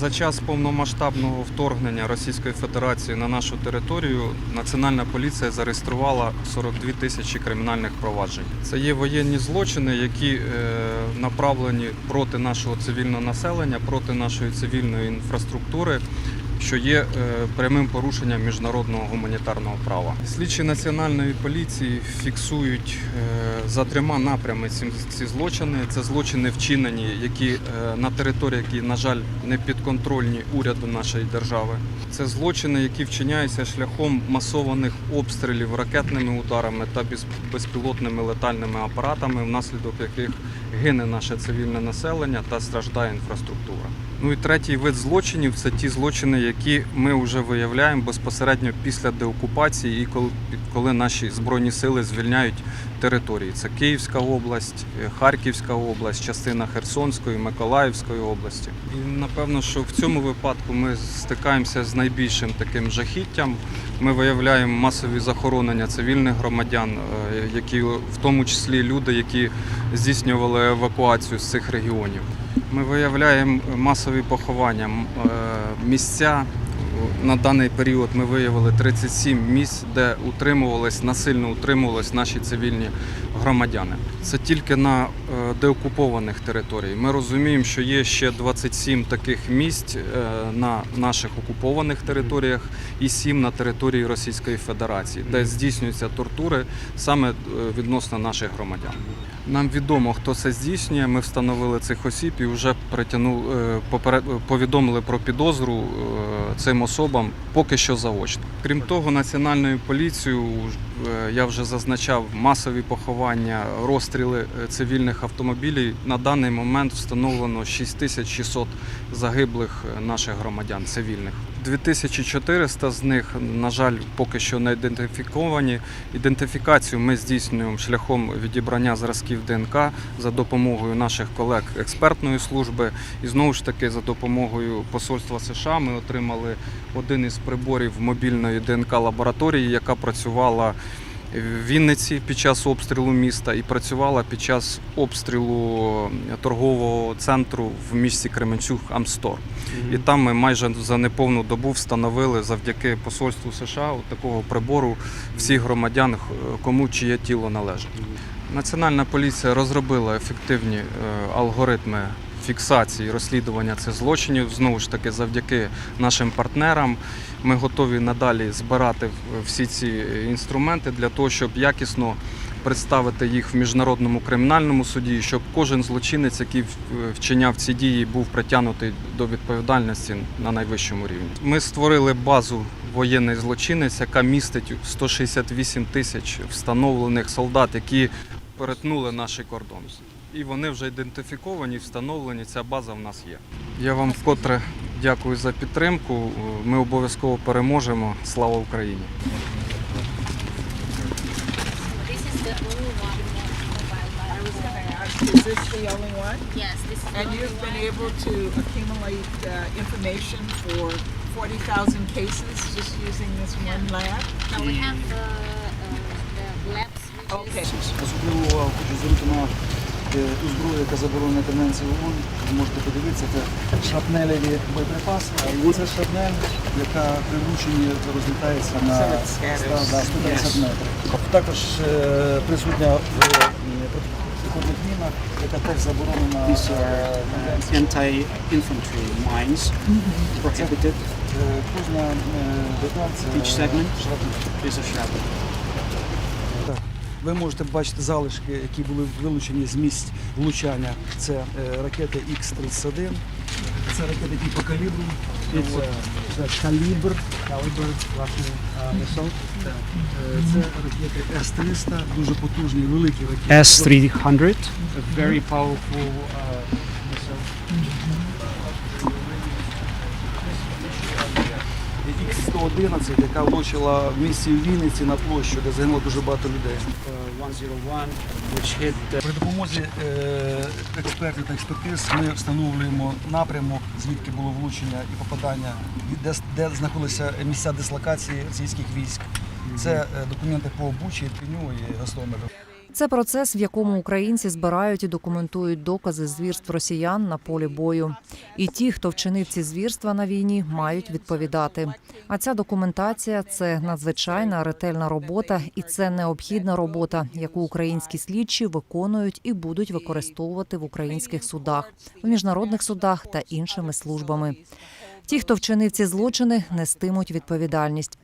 За час повномасштабного вторгнення Російської Федерації на нашу територію Національна поліція зареєструвала 42 тисячі кримінальних проваджень. Це є воєнні злочини, які е, направлені проти нашого цивільного населення, проти нашої цивільної інфраструктури. Що є е, прямим порушенням міжнародного гуманітарного права. Слідчі національної поліції фіксують е, за трьома напрями ці, злочини. Це злочини вчинені, які е, на території, які, на жаль, не підконтрольні уряду нашої держави. Це злочини, які вчиняються шляхом масованих обстрілів ракетними ударами та безпілотними летальними апаратами, внаслідок яких гине наше цивільне населення та страждає інфраструктура. Ну і третій вид злочинів це ті злочини, які ми вже виявляємо безпосередньо після деокупації і коли, коли наші збройні сили звільняють території. Це Київська область, е, Харківська область, частина Херсонської, Миколаївської області. І напевно, що в цьому випадку ми стикаємося з найбільшим таким жахіттям. Ми виявляємо масові захоронення цивільних громадян, е, які в тому числі люди, які здійснювали евакуацію з цих регіонів. Ми виявляємо масові поховання, е, місця. На даний період ми виявили 37 місць, де утримувались, насильно утримувались наші цивільні громадяни. Це тільки на е, деокупованих територіях. Ми розуміємо, що є ще 27 таких місць е, на наших окупованих територіях і 7 на території Російської Федерації, де здійснюються тортури саме е, відносно наших громадян. Нам відомо, хто це здійснює. Ми встановили цих осіб і вже притягнули, повідомили про підозру цим особам поки що заочно. Крім того, національною поліцією е, я вже зазначав масові поховання, розстріли е, цивільних автомобілів. На даний момент встановлено 6600 загиблих е, наших громадян цивільних. 2400 з них, на жаль, поки що не ідентифіковані. Ідентифікацію ми здійснюємо шляхом відібрання зразків ДНК за допомогою наших колег експертної служби. І знову ж таки, за допомогою посольства США ми отримали один із приборів мобільної ДНК лабораторії, яка працювала в Вінниці під час обстрілу міста і працювала під час обстрілу торгового центру в місті Кременчук Амстор. І там ми майже за неповну добу встановили завдяки посольству США от такого прибору всіх громадян, кому чиє тіло належить. Національна поліція розробила ефективні е, алгоритми фіксації розслідування цих злочинів. Знову ж таки, завдяки нашим партнерам. Ми готові надалі збирати всі ці інструменти для того, щоб якісно представити їх в міжнародному кримінальному суді, щоб кожен злочинець, який вчиняв ці дії, був притягнутий до відповідальності на найвищому рівні. Ми створили базу воєнний злочинець, яка містить 168 тисяч встановлених солдат, які перетнули наш кордон. І вони вже ідентифіковані, встановлені. Ця база в нас є. Я вам вкотре дякую за підтримку. Ми обов'язково переможемо. Слава Україні! Is the this the only one? Yes, this is the And only you've been one. able to accumulate uh, information for 40,000 cases just using this one lab? Now we have uh, uh, the labs which Okay. is На е, ту зброю, яка заборонена Конвенцією ООН. Ви можете подивитися, це шрапнелеві боєприпаси. Це шрапнель, яка при влученні розлітається на So it scatters. 100, да, 150 метрів. Також е, присутня в е, протипіхотних мінах, яка теж заборонена anti-infantry mines prohibited. Кожна деталь це шрапнель. Ви можете бачити залишки, які були вилучені з місць влучання. Це е, ракети Х-31, це ракети типу калібру. Це, це калібр, калібр, власне, а. Е, Це ракети С-300, дуже потужні, великі ракети. S300, a very powerful uh, Х-111, яка влучила в місті Вінниці на площу, де загинуло дуже багато людей. Uh, 101, which hit uh, При допомозі е, експертів та експертиз ми встановлюємо напрямок, звідки було влучення і попадання, де, де знаходилися місця дислокації російських військ. Це е, документи по Бучі, Пеню і Гостомелю. Це процес, в якому українці збирають і документують докази звірств росіян на полі бою. І ті, хто вчинив ці звірства на війні, мають відповідати. А ця документація це надзвичайна ретельна робота, і це необхідна робота, яку українські слідчі виконують і будуть використовувати в українських судах, в міжнародних судах та іншими службами. Ті, хто вчинив ці злочини, нестимуть відповідальність.